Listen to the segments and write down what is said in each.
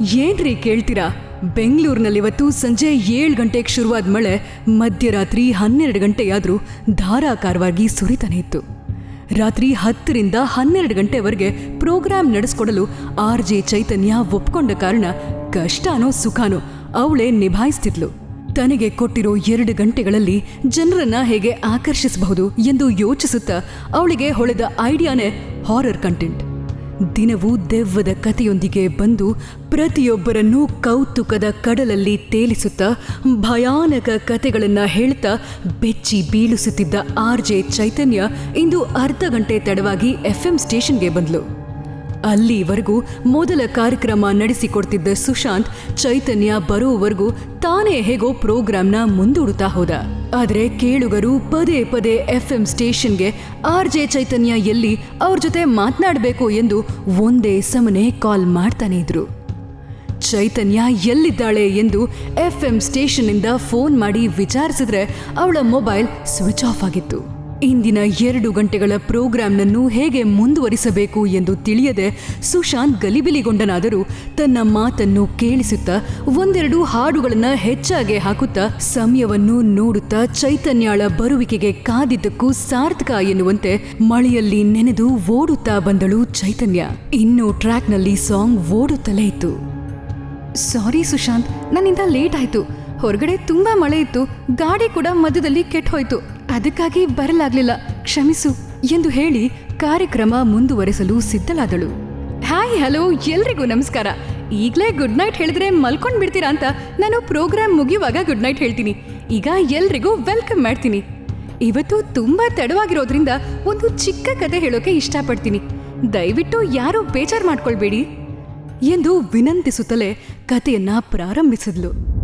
ಏನ್ರಿ ಕೇಳ್ತೀರಾ? ಬೆಂಗಳೂರಿನಲ್ಲಿವತ್ತು ಸಂಜೆ ಏಳು ಗಂಟೆಗೆ ಶುರುವಾದ ಮಳೆ ಮಧ್ಯರಾತ್ರಿ ಹನ್ನೆರಡು ಗಂಟೆಯಾದರೂ ಧಾರಾಕಾರವಾಗಿ ಸುರಿತಾನೆ ಇತ್ತು. ರಾತ್ರಿ ಹತ್ತರಿಂದ ಹನ್ನೆರಡು ಗಂಟೆವರೆಗೆ ಪ್ರೋಗ್ರಾಂ ನಡೆಸ್ಕೊಡಲು ಆರ್ ಜೆ ಚೈತನ್ಯ ಒಪ್ಕೊಂಡ ಕಾರಣ ಕಷ್ಟನೋ ಸುಖಾನೋ ಅವಳೇ ನಿಭಾಯಿಸ್ತಿದ್ಲು. ತನಗೆ ಕೊಟ್ಟಿರೋ ಎರಡು ಗಂಟೆಗಳಲ್ಲಿ ಜನರನ್ನ ಹೇಗೆ ಆಕರ್ಷಿಸಬಹುದು ಎಂದು ಯೋಚಿಸುತ್ತಾ ಅವಳಿಗೆ ಹೊಳೆದ ಐಡಿಯಾನೇ ಹಾರರ್ ಕಂಟೆಂಟ್. ದಿನವೂ ದೆವ್ವದ ಕಥೆಯೊಂದಿಗೆ ಬಂದು ಪ್ರತಿಯೊಬ್ಬರನ್ನೂ ಕೌತುಕದ ಕಡಲಲ್ಲಿ ತೇಲಿಸುತ್ತಾ ಭಯಾನಕ ಕಥೆಗಳನ್ನು ಹೇಳ್ತಾ ಬೆಚ್ಚಿ ಬೀಳಿಸುತ್ತಿದ್ದ ಆರ್ ಜೆ ಚೈತನ್ಯ ಇಂದು ಅರ್ಧ ಗಂಟೆ ತಡವಾಗಿ ಎಫ್ ಎಂ ಸ್ಟೇಷನ್ಗೆ ಬಂದ್ಲು. ಅಲ್ಲಿವರೆಗೂ ಮೊದಲ ಕಾರ್ಯಕ್ರಮ ನಡೆಸಿಕೊಡ್ತಿದ್ದ ಸುಶಾಂತ್ ಚೈತನ್ಯ ಬರೋವರೆಗೂ ತಾನೇ ಹೇಗೋ ಪ್ರೋಗ್ರಾಂನ ಮುಂದೂಡುತ್ತಾ ಹೋದ. ಆದರೆ ಕೇಳುಗರು ಪದೇ ಪದೇ ಎಫ್ ಎಂ ಸ್ಟೇಷನ್ಗೆ ಆರ್ ಜೆ ಚೈತನ್ಯ ಎಲ್ಲಿ ಅವ್ರ ಜೊತೆ ಮಾತನಾಡಬೇಕು ಎಂದು ಒಂದೇ ಸಮನೆ ಕಾಲ್ ಮಾಡ್ತಾನೆ ಇದ್ರು. ಚೈತನ್ಯ ಎಲ್ಲಿದ್ದಾಳೆ ಎಂದು ಎಫ್ ಎಂ ಸ್ಟೇಷನ್ನಿಂದ ಫೋನ್ ಮಾಡಿ ವಿಚಾರಿಸಿದ್ರೆ ಅವಳ ಮೊಬೈಲ್ ಸ್ವಿಚ್ ಆಫ್ ಆಗಿತ್ತು. ಇಂದಿನ ಎರಡು ಗಂಟೆಗಳ ಪ್ರೋಗ್ರಾಂನನ್ನು ಹೇಗೆ ಮುಂದುವರಿಸಬೇಕು ಎಂದು ತಿಳಿಯದೆ ಸುಶಾಂತ್ ಗಲಿಬಿಲಿಗೊಂಡನಾದರೂ ತನ್ನ ಮಾತನ್ನು ಕೇಳಿಸುತ್ತಾ ಒಂದೆರಡು ಹಾಡುಗಳನ್ನು ಹೆಚ್ಚಾಗಿ ಹಾಕುತ್ತಾ ಸಮಯವನ್ನು ನೋಡುತ್ತಾ ಚೈತನ್ಯಾಳ ಬರುವಿಕೆಗೆ ಕಾದಿದ್ದಕ್ಕೂ ಸಾರ್ಥಕ ಎನ್ನುವಂತೆ ಮಳೆಯಲ್ಲಿ ನೆನೆದು ಓಡುತ್ತಾ ಬಂದಳು ಚೈತನ್ಯ. ಇನ್ನು ಟ್ರ್ಯಾಕ್ನಲ್ಲಿ ಸಾಂಗ್ ಓಡುತ್ತಲೇ ಇತ್ತು. ಸಾರಿ ಸುಶಾಂತ್, ನನ್ನಿಂದ ಲೇಟ್ ಆಯಿತು. ಹೊರಗಡೆ ತುಂಬಾ ಮಳೆ ಇತ್ತು. ಗಾಡಿ ಕೂಡ ಮಧ್ಯದಲ್ಲಿ ಕೆಟ್ಟ ಹೋಯ್ತು. ಅದಕ್ಕಾಗಿ ಬರಲಾಗ್ಲಿಲ್ಲ. ಕ್ಷಮಿಸು ಎಂದು ಹೇಳಿ ಕಾರ್ಯಕ್ರಮ ಮುಂದುವರೆಸಲು ಸಿದ್ಧಳಾದಳು. ಹಾಯ್, ಹಲೋ, ಎಲ್ರಿಗೂ ನಮಸ್ಕಾರ. ಈಗಲೇ ಗುಡ್ ನೈಟ್ ಹೇಳಿದ್ರೆ ಮಲ್ಕೊಂಡ್ ಬಿಡ್ತೀರಾ ಅಂತ ನಾನು ಪ್ರೋಗ್ರಾಮ್ ಮುಗಿಯುವಾಗ ಗುಡ್ ನೈಟ್ ಹೇಳ್ತೀನಿ. ಈಗ ಎಲ್ರಿಗೂ ವೆಲ್ಕಮ್ ಮಾಡ್ತೀನಿ. ಇವತ್ತು ತುಂಬಾ ತಡವಾಗಿರೋದ್ರಿಂದ ಒಂದು ಚಿಕ್ಕ ಕತೆ ಹೇಳೋಕೆ ಇಷ್ಟಪಡ್ತೀನಿ. ದಯವಿಟ್ಟು ಯಾರೂ ಬೇಜಾರು ಮಾಡ್ಕೊಳ್ಬೇಡಿ ಎಂದು ವಿನಂತಿಸುತ್ತಲೇ ಕಥೆಯನ್ನ ಪ್ರಾರಂಭಿಸಿದ್ಲು.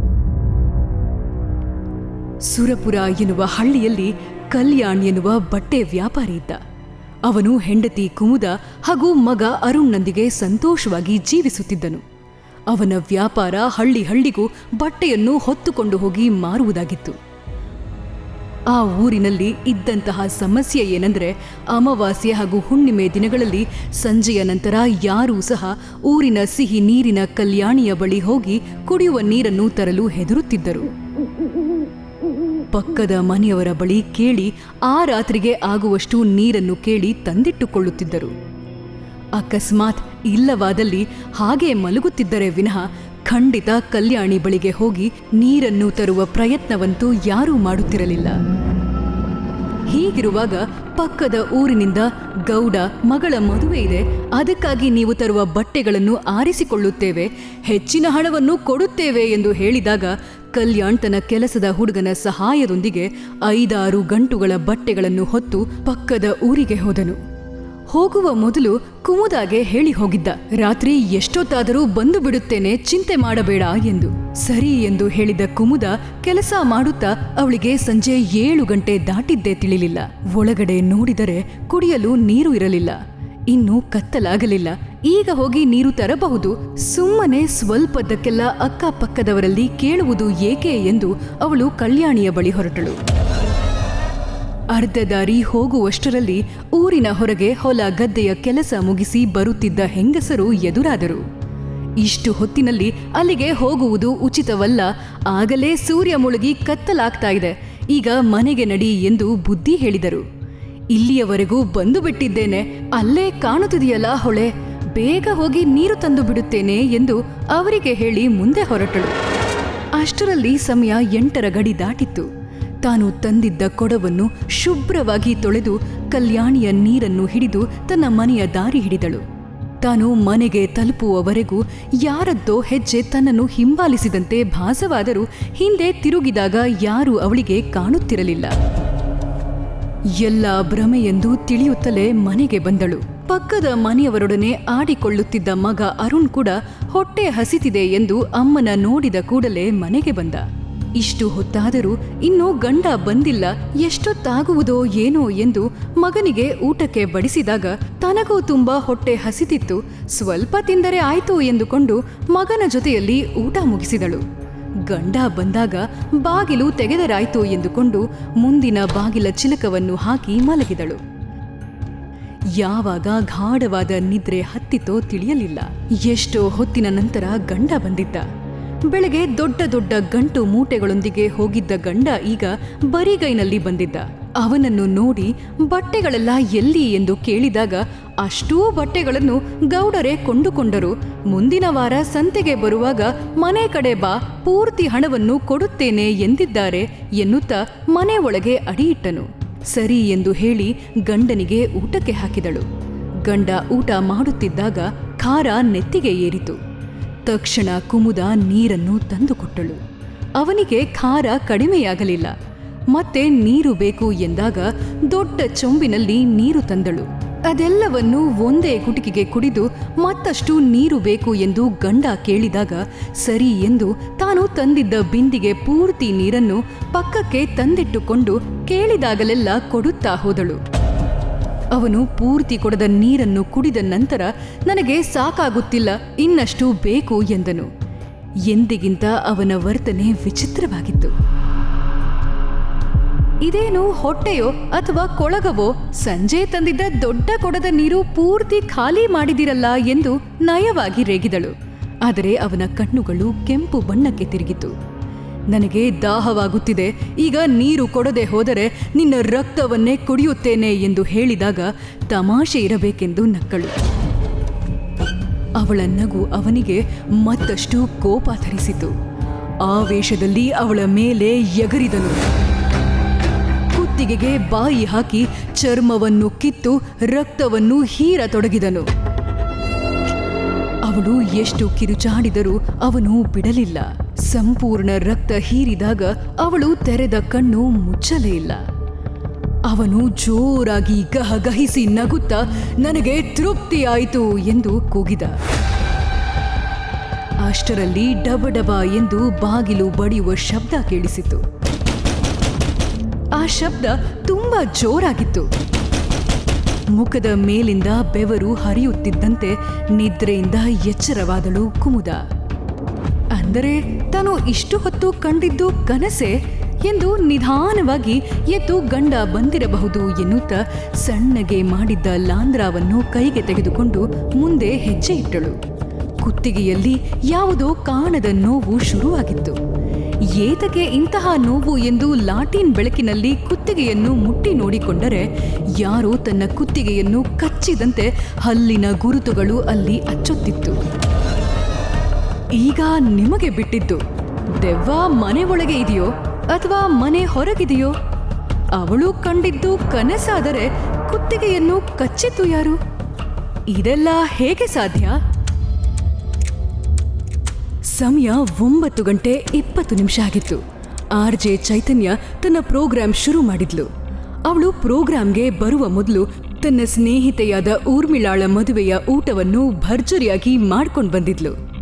ಸುರಪುರ ಎನ್ನುವ ಹಳ್ಳಿಯಲ್ಲಿ ಕಲ್ಯಾಣ್ ಎನ್ನುವ ಬಟ್ಟೆ ವ್ಯಾಪಾರಿ ಇದ್ದ. ಅವನು ಹೆಂಡತಿ ಕುಮುದ ಹಾಗೂ ಮಗ ಅರುಣ್ನೊಂದಿಗೆ ಸಂತೋಷವಾಗಿ ಜೀವಿಸುತ್ತಿದ್ದನು. ಅವನ ವ್ಯಾಪಾರ ಹಳ್ಳಿ ಹಳ್ಳಿಗೂ ಬಟ್ಟೆಯನ್ನು ಹೊತ್ತುಕೊಂಡು ಹೋಗಿ ಮಾರುವುದಾಗಿತ್ತು. ಆ ಊರಿನಲ್ಲಿ ಇದ್ದಂತಹ ಸಮಸ್ಯೆ ಏನೆಂದರೆ ಅಮಾವಾಸ್ಯೆ ಹಾಗೂ ಹುಣ್ಣಿಮೆ ದಿನಗಳಲ್ಲಿ ಸಂಜೆಯ ನಂತರ ಯಾರೂ ಸಹ ಊರಿನ ಸಿಹಿ ನೀರಿನ ಕಲ್ಯಾಣಿಯ ಬಳಿ ಹೋಗಿ ಕುಡಿಯುವ ನೀರನ್ನು ತರಲು ಹೆದರುತ್ತಿದ್ದರು. ಪಕ್ಕದ ಮನೆಯವರ ಬಳಿ ಕೇಳಿ ಆ ರಾತ್ರಿಗೆ ಆಗುವಷ್ಟು ನೀರನ್ನು ಕೇಳಿ ತಂದಿಟ್ಟುಕೊಳ್ಳುತ್ತಿದ್ದರು. ಅಕಸ್ಮಾತ್ ಇಲ್ಲವಾದಲ್ಲಿ ಹಾಗೆ ಮಲಗುತ್ತಿದ್ದರೆ ವಿನಃ ಖಂಡಿತ ಕಲ್ಯಾಣಿ ಬಳಿಗೆ ಹೋಗಿ ನೀರನ್ನು ತರುವ ಪ್ರಯತ್ನವಂತೂ ಯಾರೂ ಮಾಡುತ್ತಿರಲಿಲ್ಲ. ಹೀಗಿರುವಾಗ ಪಕ್ಕದ ಊರಿನಿಂದ ಗೌಡ ಮಗಳ ಮದುವೆ ಇದೆ, ಅದಕ್ಕಾಗಿ ನೀವು ತರುವ ಬಟ್ಟೆಗಳನ್ನು ಆರಿಸಿಕೊಳ್ಳುತ್ತೇವೆ, ಹೆಚ್ಚಿನ ಹಣವನ್ನು ಕೊಡುತ್ತೇವೆ ಎಂದು ಹೇಳಿದಾಗ ಕಲ್ಯಾಣ್ ತನ್ನ ಕೆಲಸದ ಹುಡುಗನ ಸಹಾಯದೊಂದಿಗೆ ಐದಾರು ಗಂಟುಗಳ ಬಟ್ಟೆಗಳನ್ನು ಹೊತ್ತು ಪಕ್ಕದ ಊರಿಗೆ ಹೋದನು. ಹೋಗುವ ಮೊದಲು ಕುಮುದಾಗೆ ಹೇಳಿ ಹೋಗಿದ್ದ, ರಾತ್ರಿ ಎಷ್ಟೊತ್ತಾದರೂ ಬಂದು ಬಿಡುತ್ತೇನೆ, ಚಿಂತೆ ಮಾಡಬೇಡ ಎಂದು. ಸರಿ ಎಂದು ಹೇಳಿದ ಕುಮುದ ಕೆಲಸ ಮಾಡುತ್ತಾ ಅವಳಿಗೆ ಸಂಜೆ ಏಳು ಗಂಟೆ ದಾಟಿದ್ದೇ ತಿಳಿಲಿಲ್ಲ. ಒಳಗಡೆ ನೋಡಿದರೆ ಕುಡಿಯಲು ನೀರು ಇರಲಿಲ್ಲ. ಇನ್ನು ಕತ್ತಲಾಗಲಿಲ್ಲ. ಈಗ ಹೋಗಿ ನೀರು ತರಬಹುದು. ಸುಮ್ಮನೆ ಸ್ವಲ್ಪದಕ್ಕೆಲ್ಲ ಅಕ್ಕಪಕ್ಕದವರಲ್ಲಿ ಕೇಳುವುದು ಏಕೆ ಎಂದು ಅವಳು ಕಲ್ಯಾಣಿಯ ಬಳಿ ಹೊರಟಳು. ಅರ್ಧ ದಾರಿ ಹೋಗುವಷ್ಟರಲ್ಲಿ ಊರಿನ ಹೊರಗೆ ಹೊಲ ಗದ್ದೆಯ ಕೆಲಸ ಮುಗಿಸಿ ಬರುತ್ತಿದ್ದ ಹೆಂಗಸರು ಎದುರಾದರು. ಇಷ್ಟು ಹೊತ್ತಿನಲ್ಲಿ ಅಲ್ಲಿಗೆ ಹೋಗುವುದು ಉಚಿತವಲ್ಲ. ಆಗಲೇ ಸೂರ್ಯ ಮುಳುಗಿ ಕತ್ತಲಾಗ್ತಾ ಇದೆ. ಈಗ ಮನೆಗೆ ನಡಿ ಎಂದು ಬುದ್ಧಿ ಹೇಳಿದರು. ಇಲ್ಲಿಯವರೆಗೂ ಬಂದು ಬಿಟ್ಟಿದ್ದೇನೆ. ಅಲ್ಲೇ ಕಾಣುತ್ತಿದೆಯಲ್ಲ ಹೊಳೆ. ಬೇಗ ಹೋಗಿ ನೀರು ತಂದು ಬಿಡುತ್ತೇನೆ ಎಂದು ಅವರಿಗೆ ಹೇಳಿ ಮುಂದೆ ಹೊರಟಳು. ಅಷ್ಟರಲ್ಲಿ ಸಮಯ ಎಂಟರ ಗಡಿ ದಾಟಿತ್ತು. ತಾನು ತಂದಿದ್ದ ಕೊಡವನ್ನು ಶುಭ್ರವಾಗಿ ತೊಳೆದು ಕಲ್ಯಾಣಿಯ ನೀರನ್ನು ಹಿಡಿದು ತನ್ನ ಮನೆಯ ದಾರಿ ಹಿಡಿದಳು. ತಾನು ಮನೆಗೆ ತಲುಪುವವರೆಗೂ ಯಾರದ್ದೋ ಹೆಜ್ಜೆ ತನ್ನನ್ನು ಹಿಂಬಾಲಿಸಿದಂತೆ ಭಾಸವಾದರೂ ಹಿಂದೆ ತಿರುಗಿದಾಗ ಯಾರೂ ಅವಳಿಗೆ ಕಾಣುತ್ತಿರಲಿಲ್ಲ. ಎಲ್ಲ ಭ್ರಮೆಯೆಂದು ತಿಳಿಯುತ್ತಲೇ ಮನೆಗೆ ಬಂದಳು. ಪಕ್ಕದ ಮನೆಯವರೊಡನೆ ಆಡಿಕೊಳ್ಳುತ್ತಿದ್ದ ಮಗ ಅರುಣ್ ಕೂಡ ಹೊಟ್ಟೆ ಹಸಿತಿದೆ ಎಂದು ಅಮ್ಮನ ನೋಡಿದ ಕೂಡಲೇ ಮನೆಗೆ ಬಂದ. ಇಷ್ಟು ಹೊತ್ತಾದರೂ ಇನ್ನೂ ಗಂಡ ಬಂದಿಲ್ಲ, ಎಷ್ಟೊತ್ತಾಗುವುದೋ ಏನೋ ಎಂದು ಮಗನಿಗೆ ಊಟಕ್ಕೆ ಬಡಿಸಿದಾಗ ತನಗೂ ತುಂಬಾ ಹೊಟ್ಟೆ ಹಸಿತಿತ್ತು. ಸ್ವಲ್ಪ ತಿಂದರೆ ಆಯ್ತು ಎಂದುಕೊಂಡು ಮಗನ ಜೊತೆಯಲ್ಲಿ ಊಟ ಮುಗಿಸಿದಳು. ಗಂಡ ಬಂದಾಗ ಬಾಗಿಲು ತೆಗೆದರಾಯ್ತು ಎಂದುಕೊಂಡು ಮುಂದಿನ ಬಾಗಿಲ ಚಿಲಕವನ್ನು ಹಾಕಿ ಮಲಗಿದಳು. ಯಾವಾಗ ಗಾಢವಾದ ನಿದ್ರೆ ಹತ್ತಿತೋ ತಿಳಿಯಲಿಲ್ಲ. ಎಷ್ಟೋ ಹೊತ್ತಿನ ನಂತರ ಗಂಡ ಬಂದಿದ್ದ. ಬೆಳಗ್ಗೆ ದೊಡ್ಡ ದೊಡ್ಡ ಗಂಟು ಮೂಟೆಗಳೊಂದಿಗೆ ಹೋಗಿದ್ದ ಗಂಡ ಈಗ ಬರಿಗೈನಲ್ಲಿ ಬಂದಿದ್ದ. ಅವನನ್ನು ನೋಡಿ ಬಟ್ಟೆಗಳೆಲ್ಲ ಎಲ್ಲಿ ಎಂದು ಕೇಳಿದಾಗ ಅಷ್ಟೂ ಬಟ್ಟೆಗಳನ್ನು ಗೌಡರೇ ಕೊಂಡುಕೊಂಡರು. ಮುಂದಿನ ವಾರ ಸಂತೆಗೆ ಬರುವಾಗ ಮನೆ ಕಡೆ ಬಾ, ಪೂರ್ತಿ ಹಣವನ್ನು ಕೊಡುತ್ತೇನೆ ಎಂದಿದ್ದಾರೆ ಎನ್ನುತ್ತಾ ಮನೆ ಒಳಗೆ ಅಡಿಯಿಟ್ಟನು. ಸರಿ ಎಂದು ಹೇಳಿ ಗಂಡನಿಗೆ ಊಟಕ್ಕೆ ಹಾಕಿದಳು. ಗಂಡ ಊಟ ಮಾಡುತ್ತಿದ್ದಾಗ ಖಾರ ನೆತ್ತಿಗೆ ಏರಿತು. ತಕ್ಷಣ ಕುಮುದ ನೀರನ್ನು ತಂದುಕೊಟ್ಟಳು. ಅವನಿಗೆ ಖಾರ ಕಡಿಮೆಯಾಗಲಿಲ್ಲ. ಮತ್ತೆ ನೀರು ಬೇಕು ಎಂದಾಗ ದೊಡ್ಡ ಚೊಂಬಿನಲ್ಲಿ ನೀರು ತಂದಳು. ಅದೆಲ್ಲವನ್ನು ಒಂದೇ ಗುಟಿಕಿಗೆ ಕುಡಿದು ಮತ್ತಷ್ಟು ನೀರು ಬೇಕು ಎಂದು ಗಂಡ ಕೇಳಿದಾಗ ಸರಿ ಎಂದು ತಾನು ತಂದಿದ್ದ ಬಿಂದಿಗೆ ಪೂರ್ತಿ ನೀರನ್ನು ಪಕ್ಕಕ್ಕೆ ತಂದಿಟ್ಟುಕೊಂಡು ಕೇಳಿದಾಗಲೆಲ್ಲ ಕೊಡುತ್ತಾ ಹೋದಳು. ಅವನು ಪೂರ್ತಿ ಕೊಡದ ನೀರನ್ನು ಕುಡಿದ ನಂತರ ನನಗೆ ಸಾಕಾಗುತ್ತಿಲ್ಲ, ಇನ್ನಷ್ಟು ಬೇಕು ಎಂದನು. ಎಂದಿಗಿಂತ ಅವನ ವರ್ತನೆ ವಿಚಿತ್ರವಾಗಿತ್ತು. ಇದೇನು ಹೊಟ್ಟೆಯೋ ಅಥವಾ ಕೊಳಗವೋ? ಸಂಜೆ ತಂದಿದ್ದ ದೊಡ್ಡ ಕೊಡದ ನೀರು ಪೂರ್ತಿ ಖಾಲಿ ಮಾಡಿದಿರಲ್ಲ ಎಂದು ನಯವಾಗಿ ರೇಗಿದಳು. ಆದರೆ ಅವನ ಕಣ್ಣುಗಳು ಕೆಂಪು ಬಣ್ಣಕ್ಕೆ ತಿರುಗಿತು. ನನಗೆ ದಾಹವಾಗುತ್ತಿದೆ. ಈಗ ನೀರು ಕೊಡದೆ ಹೋದರೆ ನಿನ್ನ ರಕ್ತವನ್ನೇ ಕುಡಿಯುತ್ತೇನೆ ಎಂದು ಹೇಳಿದಾಗ ತಮಾಷೆ ಇರಬೇಕೆಂದು ನಕ್ಕಳು. ಅವಳ ನಗು ಅವನಿಗೆ ಮತ್ತಷ್ಟು ಕೋಪ ಧರಿಸಿತು ಆವೇಶದಲ್ಲಿ ಅವಳ ಮೇಲೆ ಎಗರಿದನು. ಕುತ್ತಿಗೆಗೆ ಬಾಯಿ ಹಾಕಿ ಚರ್ಮವನ್ನು ಕಿತ್ತು ರಕ್ತವನ್ನು ಹೀರತೊಡಗಿದನು. ಅವಳು ಎಷ್ಟು ಕಿರುಚಾಡಿದರೂ ಅವನು ಬಿಡಲಿಲ್ಲ. ಸಂಪೂರ್ಣ ರಕ್ತ ಹೀರಿದಾಗ ಅವಳು ತೆರೆದ ಕಣ್ಣು ಮುಚ್ಚಲೇ ಇಲ್ಲ. ಅವನು ಜೋರಾಗಿ ಗಹಗಹಿಸಿ ನಗುತ್ತಾ, ನನಗೆ ತೃಪ್ತಿಯಾಯಿತು ಎಂದು ಕೂಗಿದ. ಅಷ್ಟರಲ್ಲಿ ಡಬ ಡಬ ಎಂದು ಬಾಗಿಲು ಬಡಿಯುವ ಶಬ್ದ ಕೇಳಿಸಿತು. ಆ ಶಬ್ದ ತುಂಬಾ ಜೋರಾಗಿತ್ತು. ಮುಖದ ಮೇಲಿಂದ ಬೆವರು ಹರಿಯುತ್ತಿದ್ದಂತೆ ನಿದ್ರೆಯಿಂದ ಎಚ್ಚರವಾದಳು ಕುಮುದ. ಅಂದರೆ ತಾನು ಇಷ್ಟು ಹೊತ್ತು ಕಂಡಿದ್ದು ಕನಸೆ ಎಂದು ನಿಧಾನವಾಗಿ ಎದ್ದು ಗಂಡ ಬಂದಿರಬಹುದು ಎನ್ನುತ್ತಾ ಸಣ್ಣಗೆ ಮಾಡಿದ್ದ ಲಾಂದ್ರಾವನ್ನು ಕೈಗೆ ತೆಗೆದುಕೊಂಡು ಮುಂದೆ ಹೆಜ್ಜೆ ಇಟ್ಟಳು. ಕುತ್ತಿಗೆಯಲ್ಲಿ ಯಾವುದೋ ಕಾಣದ ನೋವು ಶುರುವಾಗಿತ್ತು. ಏತಕ್ಕೆ ಇಂತಹ ನೋವು ಎಂದು ಲಾಟಿನ್ ಬೆಳಕಿನಲ್ಲಿ ಕುತ್ತಿಗೆಯನ್ನು ಮುಟ್ಟಿ ನೋಡಿಕೊಂಡರೆ ಯಾರೋ ತನ್ನ ಕುತ್ತಿಗೆಯನ್ನು ಕಚ್ಚಿದಂತೆ ಹಲ್ಲಿನ ಗುರುತುಗಳು ಅಲ್ಲಿ ಅಚ್ಚೊತ್ತಿತ್ತು. ಈಗ ನಿಮಗೆ ಬಿಟ್ಟಿದ್ದು, ದೆವ್ವ ಮನೆ ಒಳಗೆ ಇದೆಯೋ ಅಥವಾ ಮನೆ ಹೊರಗಿದೆಯೋ? ಅವಳು ಕಂಡಿದ್ದು ಕನಸಾದರೆ ಕುತ್ತಿಗೆಯನ್ನು ಕಚ್ಚಿತ್ತು ಯಾರು? ಇದೆಲ್ಲ ಹೇಗೆ ಸಾಧ್ಯ? ಸಮಯ ಒಂಬತ್ತು ಗಂಟೆ ಇಪ್ಪತ್ತು ನಿಮಿಷ ಆಗಿತ್ತು. ಆರ್ ಜೆ ಚೈತನ್ಯ ತನ್ನ ಪ್ರೋಗ್ರಾಂ ಶುರು ಮಾಡಿದ್ಲು. ಅವಳು ಪ್ರೋಗ್ರಾಂಗೆ ಬರುವ ಮೊದಲು ತನ್ನ ಸ್ನೇಹಿತೆಯಾದ ಊರ್ಮಿಳಾಳ ಮದುವೆಯ ಊಟವನ್ನು ಭರ್ಜರಿಯಾಗಿ ಮಾಡ್ಕೊಂಡು ಬಂದಿದ್ಲು.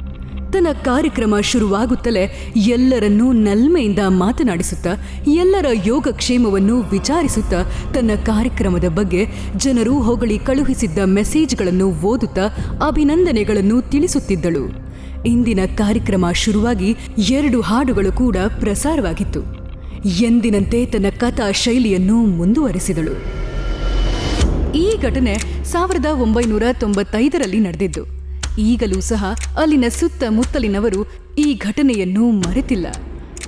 ತನ್ನ ಕಾರ್ಯಕ್ರಮ ಶುರುವಾಗುತ್ತಲೇ ಎಲ್ಲರನ್ನೂ ನಲ್ಮೆಯಿಂದ ಮಾತನಾಡಿಸುತ್ತಾ, ಎಲ್ಲರ ಯೋಗಕ್ಷೇಮವನ್ನು ವಿಚಾರಿಸುತ್ತಾ, ತನ್ನ ಕಾರ್ಯಕ್ರಮದ ಬಗ್ಗೆ ಜನರು ಹೊಗಳಿ ಕಳುಹಿಸಿದ್ದ ಮೆಸೇಜ್ಗಳನ್ನು ಓದುತ್ತಾ ಅಭಿನಂದನೆಗಳನ್ನು ತಿಳಿಸುತ್ತಿದ್ದಳು. ಇಂದಿನ ಕಾರ್ಯಕ್ರಮ ಶುರುವಾಗಿ ಎರಡು ಹಾಡುಗಳು ಕೂಡ ಪ್ರಸಾರವಾಗಿತ್ತು. ಎಂದಿನಂತೆ ತನ್ನ ಕಥಾ ಶೈಲಿಯನ್ನು ಮುಂದುವರೆಸಿದಳು. ಈ ಘಟನೆ ಸಾವಿರದ ಒಂಬೈನೂರ ತೊಂಬತ್ತೈದರಲ್ಲಿ ನಡೆದಿದ್ದು. ಈಗಲೂ ಸಹ ಅಲ್ಲಿನ ಸುತ್ತಮುತ್ತಲಿನವರು ಈ ಘಟನೆಯನ್ನು ಮರೆತಿಲ್ಲ.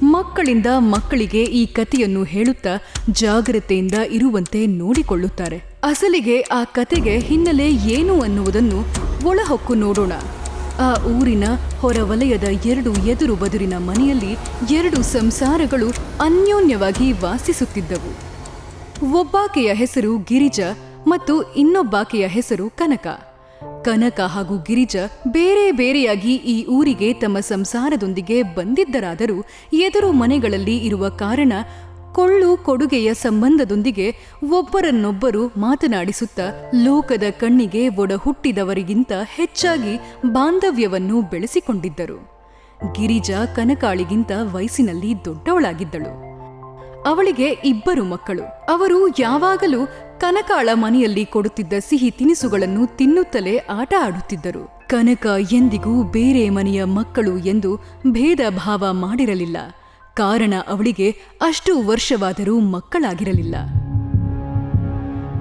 ಮಕ್ಕಳಿಂದ ಮಕ್ಕಳಿಗೆ ಈ ಕಥೆಯನ್ನು ಹೇಳುತ್ತಾ ಜಾಗ್ರತೆಯಿಂದ ಇರುವಂತೆ ನೋಡಿಕೊಳ್ಳುತ್ತಾರೆ. ಅಸಲಿಗೆ ಆ ಕತೆಗೆ ಹಿನ್ನೆಲೆ ಏನು ಅನ್ನುವುದನ್ನು ಒಳಹೊಕ್ಕು ನೋಡೋಣ. ಆ ಊರಿನ ಹೊರವಲಯದ ಎರಡು ಎದುರು ಬದುರಿನ ಮನೆಯಲ್ಲಿ ಎರಡು ಸಂಸಾರಗಳು ಅನ್ಯೋನ್ಯವಾಗಿ ವಾಸಿಸುತ್ತಿದ್ದವು. ಒಬ್ಬಾಕೆಯ ಹೆಸರು ಗಿರಿಜ ಮತ್ತು ಇನ್ನೊಬ್ಬಾಕೆಯ ಹೆಸರು ಕನಕ. ಕನಕ ಹಾಗೂ ಗಿರಿಜ ಬೇರೆ ಬೇರೆಯಾಗಿ ಈ ಊರಿಗೆ ತಮ್ಮ ಸಂಸಾರದೊಂದಿಗೆ ಬಂದಿದ್ದರಾದರೂ ಎದುರು ಮನೆಗಳಲ್ಲಿ ಇರುವ ಕಾರಣ ಕೊಳ್ಳು ಕೊಡುಗೆಯ ಸಂಬಂಧದೊಂದಿಗೆ ಒಬ್ಬರನ್ನೊಬ್ಬರು ಮಾತನಾಡಿಸುತ್ತಾ ಲೋಕದ ಕಣ್ಣಿಗೆ ಒಡ ಹುಟ್ಟಿದವರಿಗಿಂತ ಹೆಚ್ಚಾಗಿ ಬಾಂಧವ್ಯವನ್ನು ಬೆಳೆಸಿಕೊಂಡಿದ್ದರು. ಗಿರಿಜಾ ಕನಕಾಳಿಗಿಂತ ವಯಸ್ಸಿನಲ್ಲಿ ದೊಡ್ಡವಳಾಗಿದ್ದಳು. ಅವಳಿಗೆ ಇಬ್ಬರು ಮಕ್ಕಳು. ಅವರು ಯಾವಾಗಲೂ ಕನಕಾಳ ಮನೆಯಲ್ಲಿ ಕೊಡುತ್ತಿದ್ದ ಸಿಹಿ ತಿನಿಸುಗಳನ್ನು ತಿನ್ನುತ್ತಲೇ ಆಟ ಆಡುತ್ತಿದ್ದರು. ಕನಕ ಎಂದಿಗೂ ಬೇರೆ ಮನೆಯ ಮಕ್ಕಳು ಎಂದು ಭೇದ ಭಾವ ಮಾಡಿರಲಿಲ್ಲ. ಕಾರಣ ಅವಳಿಗೆ ಅಷ್ಟು ವರ್ಷವಾದರೂ ಮಕ್ಕಳಾಗಿರಲಿಲ್ಲ.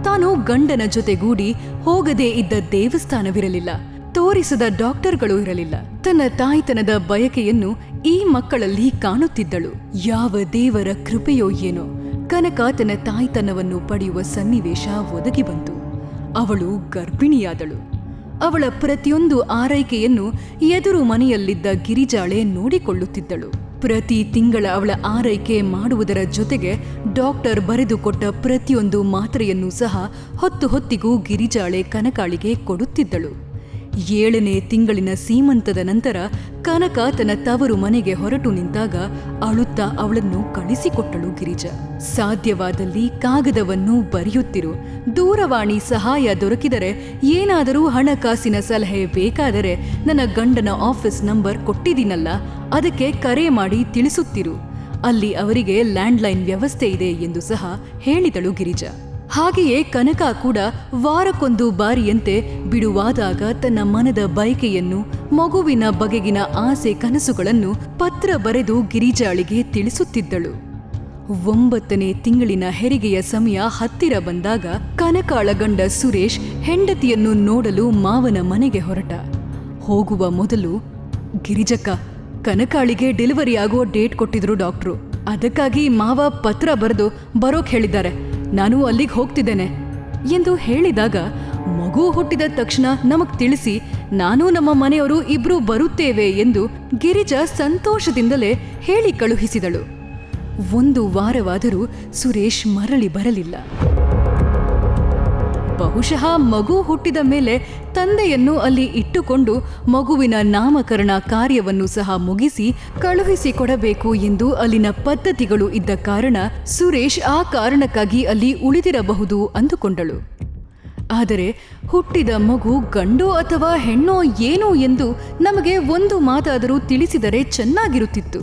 ತಾನು ಗಂಡನ ಜೊತೆಗೂಡಿ ಹೋಗದೇ ಇದ್ದ ದೇವಸ್ಥಾನವಿರಲಿಲ್ಲ. ತೋರಿಸದ ಡಾಕ್ಟರ್ಗಳು ಇರಲಿಲ್ಲ. ತನ್ನ ತಾಯ್ತನದ ಬಯಕೆಯನ್ನು ಈ ಮಕ್ಕಳಲ್ಲಿ ಕಾಣುತ್ತಿದ್ದಳು. ಯಾವ ದೇವರ ಕೃಪೆಯೋ ಏನೋ. ಕನಕ ತನ್ನ ತಾಯ್ತನವನ್ನು ಪಡೆಯುವ ಸನ್ನಿವೇಶ ಒದಗಿ ಬಂತು. ಅವಳು ಗರ್ಭಿಣಿಯಾದಳು. ಅವಳ ಪ್ರತಿಯೊಂದು ಆರೈಕೆಯನ್ನು ಎದುರು ಮನೆಯಲ್ಲಿದ್ದ ಗಿರಿಜಾಳೆ ನೋಡಿಕೊಳ್ಳುತ್ತಿದ್ದಳು. ಪ್ರತಿ ತಿಂಗಳ ಅವಳ ಆರೈಕೆ ಮಾಡುವುದರ ಜೊತೆಗೆ ಡಾಕ್ಟರ್ ಬರೆದುಕೊಟ್ಟ ಪ್ರತಿಯೊಂದು ಮಾತ್ರೆಯನ್ನು ಸಹ ಹೊತ್ತು ಹೊತ್ತಿಗೂ ಗಿರಿಜಾಳೆ ಕನಕಾಳಿಗೆ ಕೊಡುತ್ತಿದ್ದಳು. ಏಳನೇ ತಿಂಗಳಿನ ಸೀಮಂತದ ನಂತರ ಕನಕ ತನ್ನ ತವರು ಮನೆಗೆ ಹೊರಟು ನಿಂತಾಗ ಅಳುತ್ತಾ ಅವಳನ್ನು ಕಳಿಸಿಕೊಟ್ಟಳು ಗಿರಿಜ. ಸಾಧ್ಯವಾದಲ್ಲಿ ಕಾಗದವನ್ನು ಬರೆಯುತ್ತಿರು. ದೂರವಾಣಿ ಸಹಾಯ ದೊರಕಿದರೆ ಏನಾದರೂ ಹಣಕಾಸಿನ ಸಲಹೆ ಬೇಕಾದರೆ ನನ್ನ ಗಂಡನ ಆಫೀಸ್ ನಂಬರ್ ಕೊಟ್ಟಿದ್ದೀನಲ್ಲ, ಅದಕ್ಕೆ ಕರೆ ಮಾಡಿ ತಿಳಿಸುತ್ತಿರು. ಅಲ್ಲಿ ಅವರಿಗೆ ಲ್ಯಾಂಡ್ಲೈನ್ ವ್ಯವಸ್ಥೆ ಇದೆ ಎಂದು ಸಹ ಹೇಳಿದಳು ಗಿರಿಜ. ಹಾಗೆಯೇ ಕನಕ ಕೂಡ ವಾರಕ್ಕೊಂದು ಬಾರಿಯಂತೆ ಬಿಡುವಾದಾಗ ತನ್ನ ಮನದ ಬಯಕೆಯನ್ನು, ಮಗುವಿನ ಬಗೆಗಿನ ಆಸೆ ಕನಸುಗಳನ್ನು ಪತ್ರ ಬರೆದು ಗಿರಿಜಾಳಿಗೆ ತಿಳಿಸುತ್ತಿದ್ದಳು. ಒಂಬತ್ತನೇ ತಿಂಗಳಿನ ಹೆರಿಗೆಯ ಸಮಯ ಹತ್ತಿರ ಬಂದಾಗ ಕನಕಾಳ ಗಂಡ ಸುರೇಶ್ ಹೆಂಡತಿಯನ್ನು ನೋಡಲು ಮಾವನ ಮನೆಗೆ ಹೊರಟ. ಹೋಗುವ ಮೊದಲು, ಗಿರಿಜಕ್ಕ, ಕನಕಾಳಿಗೆ ಡೆಲಿವರಿ ಆಗೋ ಡೇಟ್ ಕೊಟ್ಟಿದ್ರು ಡಾಕ್ಟ್ರು. ಅದಕ್ಕಾಗಿ ಮಾವ ಪತ್ರ ಬರೆದು ಬರೋಕ್ ಹೇಳಿದ್ದಾರೆ. ನಾನು ಅಲ್ಲಿಗೆ ಹೋಗ್ತಿದ್ದೇನೆ. ಎಂದು ಹೇಳಿದಾಗ ಮಗು ಹುಟ್ಟಿದ ತಕ್ಷಣ ನಮಗ್ ತಿಳಿಸಿ, ನಾನು ನಮ್ಮ ಮನೆಯವರು ಇಬ್ರು ಬರುತ್ತೇವೆ ಎಂದು ಗಿರಿಜಾ ಸಂತೋಷದಿಂದಲೇ ಹೇಳಿ ಕಳುಹಿಸಿದಳು. ಒಂದು ವಾರವಾದರೂ ಸುರೇಶ್ ಮರಳಿ ಬರಲಿಲ್ಲ. ಬಹುಶಃ ಮಗು ಹುಟ್ಟಿದ ಮೇಲೆ ತಂದೆಯನ್ನು ಅಲ್ಲಿ ಇಟ್ಟುಕೊಂಡು ಮಗುವಿನ ನಾಮಕರಣ ಕಾರ್ಯವನ್ನು ಸಹ ಮುಗಿಸಿ ಕಳುಹಿಸಿಕೊಡಬೇಕು ಎಂದು ಅಲ್ಲಿನ ಪದ್ಧತಿಗಳು ಇದ್ದ ಕಾರಣ ಸುರೇಶ್ ಆ ಕಾರಣಕ್ಕಾಗಿ ಅಲ್ಲಿ ಉಳಿದಿರಬಹುದು ಅಂದುಕೊಂಡಳು. ಆದರೆ ಹುಟ್ಟಿದ ಮಗು ಗಂಡೋ ಅಥವಾ ಹೆಣ್ಣೋ ಏನೋ ಎಂದು ನಮಗೆ ಒಂದು ಮಾತಾದರೂ ತಿಳಿಸಿದರೆ ಚೆನ್ನಾಗಿರುತ್ತಿತ್ತು.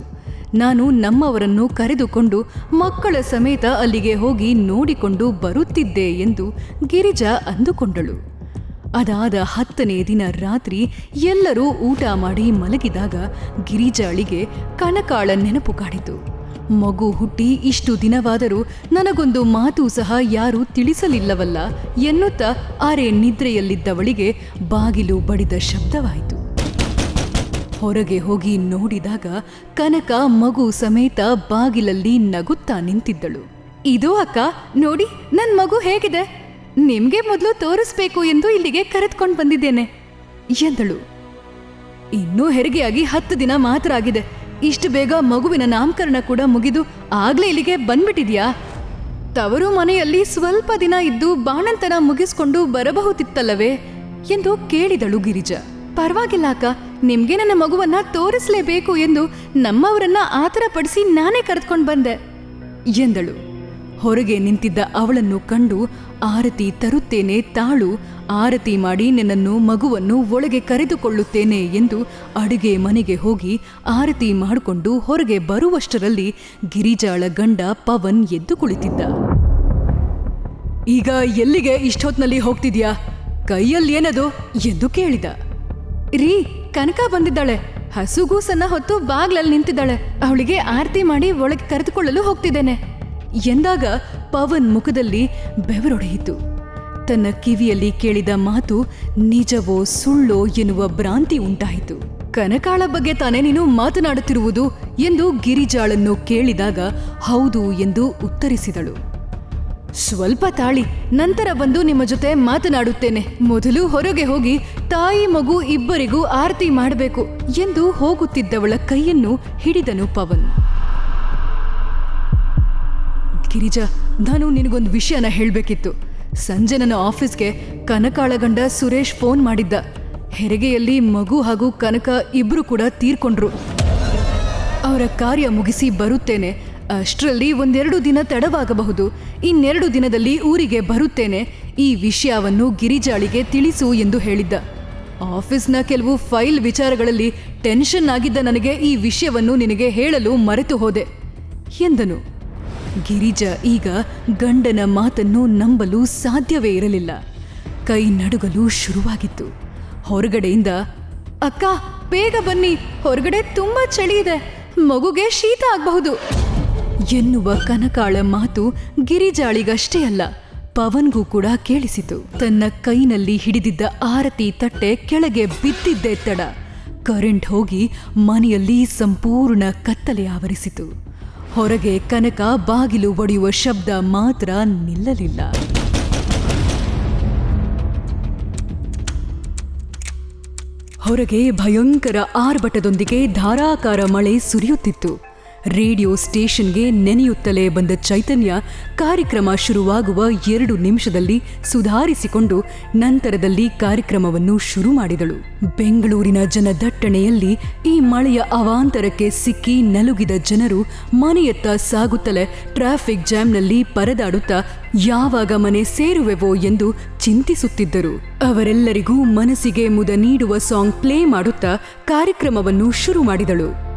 ನಾನು ನಮ್ಮವರನ್ನು ಕರೆದುಕೊಂಡು ಮಕ್ಕಳ ಸಮೇತ ಅಲ್ಲಿಗೆ ಹೋಗಿ ನೋಡಿಕೊಂಡು ಬರುತ್ತಿದ್ದೆ ಎಂದು ಗಿರಿಜಾ ಅಂದುಕೊಂಡಳು. ಅದಾದ ಹತ್ತನೇ ದಿನ ರಾತ್ರಿ ಎಲ್ಲರೂ ಊಟ ಮಾಡಿ ಮಲಗಿದಾಗ ಗಿರಿಜಾಳಿಗೆ ಕಣಕಾಳ ನೆನಪು ಕಾಡಿತು. ಮಗು ಹುಟ್ಟಿ ಇಷ್ಟು ದಿನವಾದರೂ ನನಗೊಂದು ಮಾತು ಸಹ ಯಾರೂ ತಿಳಿಸಲಿಲ್ಲವಲ್ಲ ಎನ್ನುತ್ತಾ ಆರೆ ನಿದ್ರೆಯಲ್ಲಿದ್ದವಳಿಗೆ ಬಾಗಿಲು ಬಡಿದ ಶಬ್ದವಾಯಿತು. ಹೊರಗೆ ಹೋಗಿ ನೋಡಿದಾಗ ಕನಕ ಮಗು ಸಮೇತ ಬಾಗಿಲಲ್ಲಿ ನಗುತ್ತಾ ನಿಂತಿದ್ದಳು. ಇದು ಅಕ್ಕ, ನೋಡಿ, ನನ್ ಮಗು ಹೇಗಿದೆ. ನಿಮ್ಗೆ ಮೊದಲು ತೋರಿಸ್ಬೇಕು ಎಂದು ಇಲ್ಲಿಗೆ ಕರೆದುಕೊಂಡು ಬಂದಿದ್ದೇನೆ, ಎಂದಳು. ಇನ್ನೂ ಹೆರಿಗೆಯಾಗಿ ಹತ್ತು ದಿನ ಮಾತ್ರ ಆಗಿದೆ. ಇಷ್ಟು ಬೇಗ ಮಗುವಿನ ನಾಮಕರಣ ಕೂಡ ಮುಗಿದು ಆಗ್ಲೇ ಇಲ್ಲಿಗೆ ಬಂದ್ಬಿಟ್ಟಿದ್ಯಾ? ತವರು ಮನೆಯಲ್ಲಿ ಸ್ವಲ್ಪ ದಿನ ಇದ್ದು ಬಾಣಂತನ ಮುಗಿಸ್ಕೊಂಡು ಬರಬಹುದಿತ್ತಲ್ಲವೇ? ಎಂದು ಕೇಳಿದಳು ಗಿರಿಜಾ. ಪರವಾಗಿಲ್ಲ ಅಕ್ಕ ನಿಮ್ಗೆ ನನ್ನ ಮಗುವನ್ನ ತೋರಿಸಲೇಬೇಕು ಎಂದು ನಮ್ಮವರನ್ನ ಆತರ ಪಡಿಸಿ ನಾನೇ ಕರೆದುಕೊಂಡು ಬಂದೆ. ಎಂದಳು. ಹೊರಗೆ ನಿಂತಿದ್ದ ಅವಳನ್ನು ಕಂಡು ಆರತಿ ತರುತ್ತೇನೆ, ತಾಳು, ಆರತಿ ಮಾಡಿ ನಿನ್ನನ್ನು, ಮಗುವನ್ನು ಒಳಗೆ ಕರೆದುಕೊಳ್ಳುತ್ತೇನೆ ಎಂದು ಅಡುಗೆ ಮನೆಗೆ ಹೋಗಿ ಆರತಿ ಮಾಡಿಕೊಂಡು ಹೊರಗೆ ಬರುವಷ್ಟರಲ್ಲಿ ಗಿರಿಜಾಳ ಗಂಡ ಪವನ್ ಎದ್ದು ಕುಳಿತಿದ್ದ. ಈಗ ಎಲ್ಲಿಗೆ ಇಷ್ಟೊತ್ನಲ್ಲಿ ಹೋಗ್ತಿದ್ಯಾ? ಕೈಯಲ್ಲಿ ಏನದು? ಎಂದು ಕೇಳಿದ. ರೀ ಕನಕ ಬಂದಿದ್ದಾಳೆ. ಹಸುಗೂಸನ್ನ ಹೊತ್ತು ಬಾಗ್ಲಲ್ಲಿ ನಿಂತಿದ್ದಾಳೆ. ಅವಳಿಗೆ ಆರತಿ ಮಾಡಿ ಒಳಗೆ ಕರೆದುಕೊಳ್ಳಲು ಹೋಗ್ತಿದ್ದೇನೆ. ಎಂದಾಗ ಪವನ್ ಮುಖದಲ್ಲಿ ಬೆವರೊಡೆಯಿತು. ತನ್ನ ಕಿವಿಯಲ್ಲಿ ಕೇಳಿದ ಮಾತು, ನಿಜವೋ ಸುಳ್ಳೋ ಎನ್ನುವ ಭ್ರಾಂತಿ ಉಂಟಾಯಿತು. ಕನಕಾಳ ಬಗ್ಗೆ ತಾನೇ ನೀನು ಮಾತನಾಡುತ್ತಿರುವುದು? ಎಂದು ಗಿರಿಜಾಳನ್ನು ಕೇಳಿದಾಗ, ಹೌದು ಎಂದು ಉತ್ತರಿಸಿದಳು. ಸ್ವಲ್ಪ ತಾಳಿ, ನಂತರ ಬಂದು ನಿಮ್ಮ ಜೊತೆ ಮಾತನಾಡುತ್ತೇನೆ. ಮೊದಲು ಹೊರಗೆ ಹೋಗಿ ತಾಯಿ ಮಗು ಇಬ್ಬರಿಗೂ ಆರತಿ ಮಾಡಬೇಕು ಎಂದು ಹೋಗುತ್ತಿದ್ದವಳ ಕೈಯನ್ನು ಹಿಡಿದನು ಪವನ್. ಗಿರಿಜಾ, ನಾನು ನಿನಗೊಂದು ವಿಷಯನ ಹೇಳಬೇಕಿತ್ತು. ಸಂಜೆ ನನ್ನ ಆಫೀಸ್ಗೆ ಕನಕಾಳ ಗಂಡ ಸುರೇಶ್ ಫೋನ್ ಮಾಡಿದ್ದ. ಹೆರಿಗೆಯಲ್ಲಿ ಮಗು ಹಾಗೂ ಕನಕ ಇಬ್ಬರು ಕೂಡ ತೀರ್ಕೊಂಡ್ರು. ಅವರ ಕಾರ್ಯ ಮುಗಿಸಿ ಬರುತ್ತೇನೆ. ಅಷ್ಟರಲ್ಲಿ ಒಂದೆರಡು ದಿನ ತಡವಾಗಬಹುದು. ಇನ್ನೆರಡು ದಿನದಲ್ಲಿ ಊರಿಗೆ ಬರುತ್ತೇನೆ. ಈ ವಿಷಯವನ್ನು ಗಿರಿಜಾಳಿಗೆ ತಿಳಿಸು ಎಂದು ಹೇಳಿದ್ದ. ಆಫೀಸ್ನ ಕೆಲವು ಫೈಲ್ ವಿಚಾರಗಳಲ್ಲಿ ಟೆನ್ಷನ್ ಆಗಿದ್ದ ನನಗೆ ಈ ವಿಷಯವನ್ನು ನಿನಗೆ ಹೇಳಲು ಮರೆತು ಹೋದೆ ಎಂದನು. ಗಿರಿಜ ಈಗ ಗಂಡನ ಮಾತನ್ನು ನಂಬಲು ಸಾಧ್ಯವೇ ಇರಲಿಲ್ಲ. ಕೈ ನಡುಗಲು ಶುರುವಾಗಿತ್ತು. ಹೊರಗಡೆಯಿಂದ, ಅಕ್ಕ, ಬೇಗ ಬನ್ನಿ. ಹೊರಗಡೆ ತುಂಬಾ ಚಳಿ ಇದೆ. ಮಗುಗೆ ಶೀತ ಆಗಬಹುದು. ಎನ್ನುವ ಕನಕಾಳ ಮಾತು ಗಿರಿಜಾಳಿಗಷ್ಟೇ ಅಲ್ಲ, ಪವನ್ಗೂ ಕೂಡ ಕೇಳಿಸಿತು. ತನ್ನ ಕೈನಲ್ಲಿ ಹಿಡಿದಿದ್ದ ಆರತಿ ತಟ್ಟೆ ಕೆಳಗೆ ಬಿದ್ದಿದ್ದೇ ತಡ. ಕರೆಂಟ್ ಹೋಗಿ ಮನೆಯಲ್ಲಿ ಸಂಪೂರ್ಣ ಕತ್ತಲೆ ಆವರಿಸಿತು. ಹೊರಗೆ ಕನಕ ಬಾಗಿಲು ಒಡೆಯುವ ಶಬ್ದ ಮಾತ್ರ ನಿಲ್ಲಲಿಲ್ಲ. ಹೊರಗೆ ಭಯಂಕರ ಆರ್ಭಟದೊಂದಿಗೆ ಧಾರಾಕಾರ ಮಳೆ ಸುರಿಯುತ್ತಿತ್ತು. ರೇಡಿಯೋ ಸ್ಟೇಷನ್ಗೆ ನೆನೆಯುತ್ತಲೇ ಬಂದ ಚೈತನ್ಯ ಕಾರ್ಯಕ್ರಮ ಶುರುವಾಗುವ ಎರಡು ನಿಮಿಷದಲ್ಲಿ ಸುಧಾರಿಸಿಕೊಂಡು ನಂತರದಲ್ಲಿ ಕಾರ್ಯಕ್ರಮವನ್ನು ಶುರು ಮಾಡಿದಳು. ಬೆಂಗಳೂರಿನ ಜನದಟ್ಟಣೆಯಲ್ಲಿ ಈ ಮಳೆಯ ಅವಾಂತರಕ್ಕೆ ಸಿಕ್ಕಿ ನಲುಗಿದ ಜನರು ಮನೆಯತ್ತ ಸಾಗುತ್ತಲೇ ಟ್ರಾಫಿಕ್ ಜಾಮ್ನಲ್ಲಿ ಪರದಾಡುತ್ತಾ ಯಾವಾಗ ಮನೆ ಸೇರುವೆವೋ ಎಂದು ಚಿಂತಿಸುತ್ತಿದ್ದರು. ಅವರೆಲ್ಲರಿಗೂ ಮನಸ್ಸಿಗೆ ಮುದ ನೀಡುವ ಸಾಂಗ್ ಪ್ಲೇ ಮಾಡುತ್ತಾ ಕಾರ್ಯಕ್ರಮವನ್ನು ಶುರು ಮಾಡಿದಳು.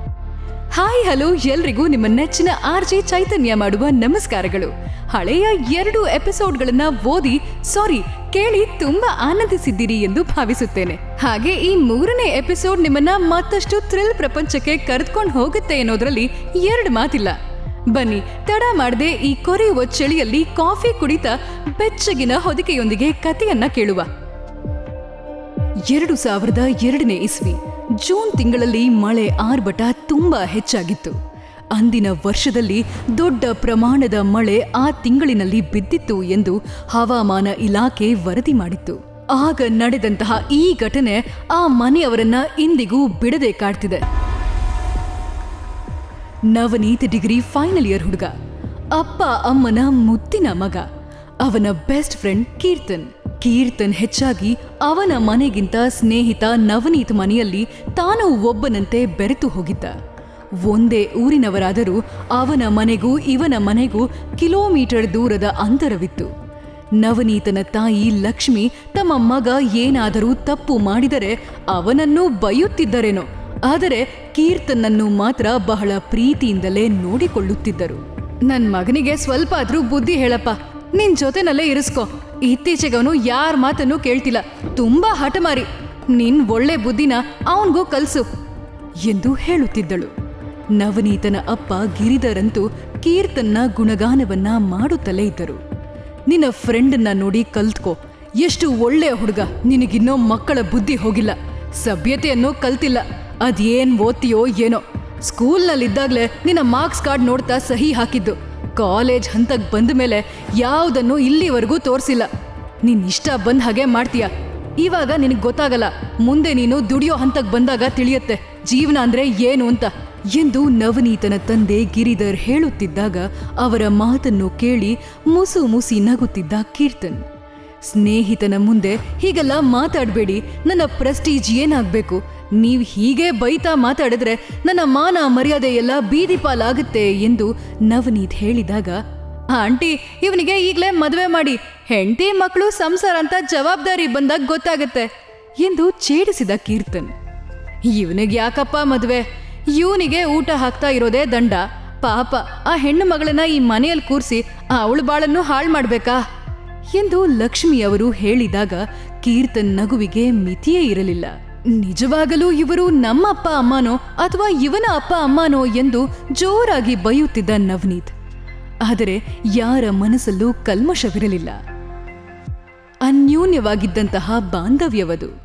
ಹಾಯ್, ಹಲೋ, ಎಲ್ರಿಗೂ ನಿಮ್ಮ ನೆಚ್ಚಿನ ಆರ್ ಜೆ ಚೈತನ್ಯ ಮಾಡುವ ನಮಸ್ಕಾರಗಳು. ಹಳೆಯ ಎರಡು ಎಪಿಸೋಡ್ಗಳನ್ನ ಓದಿ, ಸಾರಿ, ಕೇಳಿ ತುಂಬಾ ಆನಂದಿಸಿದ್ದೀರಿ ಎಂದು ಭಾವಿಸುತ್ತೇನೆ. ಹಾಗೆ ಈ ಮೂರನೇ ಎಪಿಸೋಡ್ ನಿಮ್ಮನ್ನ ಮತ್ತಷ್ಟು ಥ್ರಿಲ್ ಪ್ರಪಂಚಕ್ಕೆ ಕರೆದುಕೊಂಡು ಹೋಗುತ್ತೆ ಅನ್ನೋದ್ರಲ್ಲಿ ಎರಡು ಮಾತಿಲ್ಲ. ಬನ್ನಿ, ತಡ ಮಾಡದೆ ಈ ಕೊರೆಯುವ ಚಳಿಯಲ್ಲಿ ಕಾಫಿ ಕುಡಿತ ಬೆಚ್ಚಗಿನ ಹೊದಿಕೆಯೊಂದಿಗೆ ಕಥೆಯನ್ನ ಕೇಳುವ. ಎರಡು ಸಾವಿರದ ಎರಡನೇ ಇಸ್ವಿ. ಜೂನ್ ತಿಂಗಳಲ್ಲಿ ಮಳೆ ಆರ್ಭಟ ತುಂಬಾ ಹೆಚ್ಚಾಗಿತ್ತು. ಅಂದಿನ ವರ್ಷದಲ್ಲಿ ದೊಡ್ಡ ಪ್ರಮಾಣದ ಮಳೆ ಆ ತಿಂಗಳಿನಲ್ಲಿ ಬಿದ್ದಿತ್ತು ಎಂದು ಹವಾಮಾನ ಇಲಾಖೆ ವರದಿ ಮಾಡಿತ್ತು. ಆಗ ನಡೆದಂತಹ ಈ ಘಟನೆ ಆ ಮನೆಯವರನ್ನ ಇಂದಿಗೂ ಬಿಡದೆ ಕಾಡ್ತಿದೆ. ನವನೀತ್ ಡಿಗ್ರಿ ಫೈನಲ್ ಇಯರ್ ಹುಡುಗ. ಅಪ್ಪ ಅಮ್ಮನ ಮುತ್ತಿನ ಮಗ. ಅವನ ಬೆಸ್ಟ್ ಫ್ರೆಂಡ್ ಕೀರ್ತನ್. ಕೀರ್ತನ್ ಹೆಚ್ಚಾಗಿ ಅವನ ಮನೆಗಿಂತ ಸ್ನೇಹಿತ ನವನೀತ್ ಮನೆಯಲ್ಲಿ ತಾನು ಒಬ್ಬನಂತೆ ಬೆರೆತು ಹೋಗಿದ್ದ. ಒಂದೇ ಊರಿನವರಾದರೂ ಅವನ ಮನೆಗೂ ಇವನ ಮನೆಗೂ ಕಿಲೋಮೀಟರ್ ದೂರದ ಅಂತರವಿತ್ತು. ನವನೀತನ ತಾಯಿ ಲಕ್ಷ್ಮಿ ತಮ್ಮ ಮಗ ಏನಾದರೂ ತಪ್ಪು ಮಾಡಿದರೆ ಅವನನ್ನು ಬೈಯುತ್ತಿದ್ದರೇನೋ, ಆದರೆ ಕೀರ್ತನನ್ನು ಮಾತ್ರ ಬಹಳ ಪ್ರೀತಿಯಿಂದಲೇ ನೋಡಿಕೊಳ್ಳುತ್ತಿದ್ದರು. ನನ್ನ ಮಗನಿಗೆ ಸ್ವಲ್ಪ ಆದರೂ ಬುದ್ಧಿ ಹೇಳಪ್ಪ. ನಿನ್ ಜೊತೆನಲ್ಲೇ ಇರಿಸ್ಕೊ. ಇತ್ತೀಚೆಗವನು ಯಾರ ಮಾತನ್ನು ಕೇಳ್ತಿಲ್ಲ. ತುಂಬಾ ಹಠಮಾರಿ. ನಿನ್ ಒಳ್ಳೆ ಬುದ್ಧಿನ ಅವನ್ಗೂ ಕಲ್ಸು ಎಂದು ಹೇಳುತ್ತಿದ್ದಳು. ನವನೀತನ ಅಪ್ಪ ಗಿರಿಧರಂತೂ ಕೀರ್ತನ್ನ ಗುಣಗಾನವನ್ನ ಮಾಡುತ್ತಲೇ ಇದ್ದರು. ನಿನ್ನ ಫ್ರೆಂಡನ್ನ ನೋಡಿ ಕಲ್ತ್ಕೋ. ಎಷ್ಟು ಒಳ್ಳೆಯ ಹುಡುಗ. ನಿನಗಿನ್ನೋ ಮಕ್ಕಳ ಬುದ್ಧಿ ಹೋಗಿಲ್ಲ. ಸಭ್ಯತೆಯನ್ನು ಕಲ್ತಿಲ್ಲ. ಅದೇನ್ ಓದ್ತೀಯೋ ಏನೋ. ಸ್ಕೂಲ್ನಲ್ಲಿದ್ದಾಗಲೇ ನಿನ್ನ ಮಾರ್ಕ್ಸ್ ಕಾರ್ಡ್ ನೋಡ್ತಾ ಸಹಿ ಹಾಕಿದ್ದು. ಕಾಲೇಜ್ ಹಂತಕ್ಕೆ ಬಂದ ಮೇಲೆ ಯಾವುದನ್ನು ಇಲ್ಲಿವರೆಗೂ ತೋರಿಸಿಲ್ಲ. ನೀನ್ ಇಷ್ಟ ಬಂದ ಹಾಗೆ ಮಾಡ್ತೀಯ. ಇವಾಗ ನಿನಗೆ ಗೊತ್ತಾಗಲ್ಲ, ಮುಂದೆ ನೀನು ದುಡಿಯೋ ಹಂತಕ್ಕೆ ಬಂದಾಗ ತಿಳಿಯತ್ತೆ, ಜೀವನ ಅಂದ್ರೆ ಏನು ಅಂತ. ಎಂದು ನವನೀತನ ತಂದೆ ಗಿರಿಧರ್ ಹೇಳುತ್ತಿದ್ದಾಗ ಅವರ ಮಾತನ್ನು ಕೇಳಿ ಮುಸು ಮುಸಿ ನಗುತ್ತಿದ್ದ ಕೀರ್ತನ್. ಸ್ನೇಹಿತನ ಮುಂದೆ ಹೀಗೆಲ್ಲ ಮಾತಾಡಬೇಡಿ, ನನ್ನ ಪ್ರೆಸ್ಟೀಜ್ ಏನಾಗಬೇಕು? ನೀವು ಹೀಗೆ ಬೈತಾ ಮಾತಾಡಿದ್ರೆ ನನ್ನ ಮಾನ ಮರ್ಯಾದೆ ಎಲ್ಲ ಬೀದಿ ಪಾಲಾಗುತ್ತೆ ಎಂದು ನವನೀತ್ ಹೇಳಿದಾಗ, ಆಂಟಿ, ಇವನಿಗೆ ಈಗಲೇ ಮದುವೆ ಮಾಡಿ. ಹೆಂಡತಿ ಮಕ್ಕಳು ಸಂಸಾರ ಅಂತ ಜವಾಬ್ದಾರಿ ಬಂದಾಗ ಗೊತ್ತಾಗುತ್ತೆ, ಎಂದು ಛೇಡಿಸಿದ ಕೀರ್ತನ್. ಇವನಿಗೆ ಯಾಕಪ್ಪ ಮದುವೆ? ಇವನಿಗೆ ಊಟ ಹಾಕ್ತಾ ಇರೋದೇ ದಂಡ. ಪಾಪ, ಆ ಹೆಣ್ಣು ಮಗಳನ್ನ ಈ ಮನೆಯಲ್ಲಿ ಕೂರಿಸಿ ಆ ಅವಳು ಬಾಳನ್ನು ಹಾಳು ಮಾಡ್ಬೇಕಾ? ಎಂದು ಲಕ್ಷ್ಮಿಯವರು ಹೇಳಿದಾಗ ಕೀರ್ತನ್ ನಗುವಿಗೆ ಮಿತಿಯೇ ಇರಲಿಲ್ಲ. ನಿಜವಾಗಲೂ ಇವರು ನಮ್ಮ ಅಪ್ಪ ಅಮ್ಮನೋ ಅಥವಾ ಇವನ ಅಪ್ಪ ಅಮ್ಮನೋ ಎಂದು ಜೋರಾಗಿ ಬೈಯುತ್ತಿದ್ದ ನವನೀತ್. ಆದರೆ ಯಾರ ಮನಸ್ಸಲ್ಲೂ ಕಲ್ಮಶವಿರಲಿಲ್ಲ. ಅನ್ಯೂನ್ಯವಾಗಿದ್ದಂತಹ ಬಾಂಧವ್ಯವದು.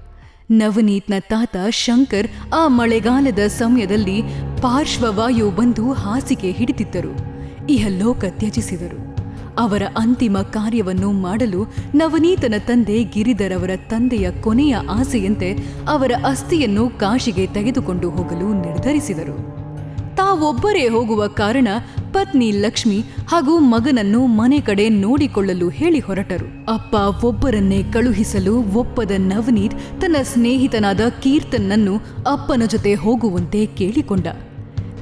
ನವನೀತ್ನ ತಾತ ಶಂಕರ್ ಆ ಮಳೆಗಾಲದ ಸಮಯದಲ್ಲಿ ಪಾರ್ಶ್ವವಾಯು ಬಂದು ಹಾಸಿಗೆ ಹಿಡಿದಿದ್ದರು. ಇಹಲೋಕ ತ್ಯಜಿಸಿದರು. ಅವರ ಅಂತಿಮ ಕಾರ್ಯವನ್ನು ಮಾಡಲು ನವನೀತನ ತಂದೆ ಗಿರಿಧರ್ ಅವರ ತಂದೆಯ ಕೊನೆಯ ಆಸೆಯಂತೆ ಅವರ ಅಸ್ಥಿಯನ್ನು ಕಾಶಿಗೆ ತೆಗೆದುಕೊಂಡು ಹೋಗಲು ನಿರ್ಧರಿಸಿದರು. ತಾವೊಬ್ಬರೇ ಹೋಗುವ ಕಾರಣ ಪತ್ನಿ ಲಕ್ಷ್ಮಿ ಹಾಗೂ ಮಗನನ್ನು ಮನೆ ಕಡೆ ನೋಡಿಕೊಳ್ಳಲು ಹೇಳಿ ಹೊರಟರು. ಅಪ್ಪ ಒಬ್ಬರನ್ನೇ ಕಳುಹಿಸಲು ಒಪ್ಪದ ನವನೀತ್ ತನ್ನ ಸ್ನೇಹಿತನಾದ ಕೀರ್ತನ್ನನ್ನು ಅಪ್ಪನ ಜೊತೆ ಹೋಗುವಂತೆ ಕೇಳಿಕೊಂಡ.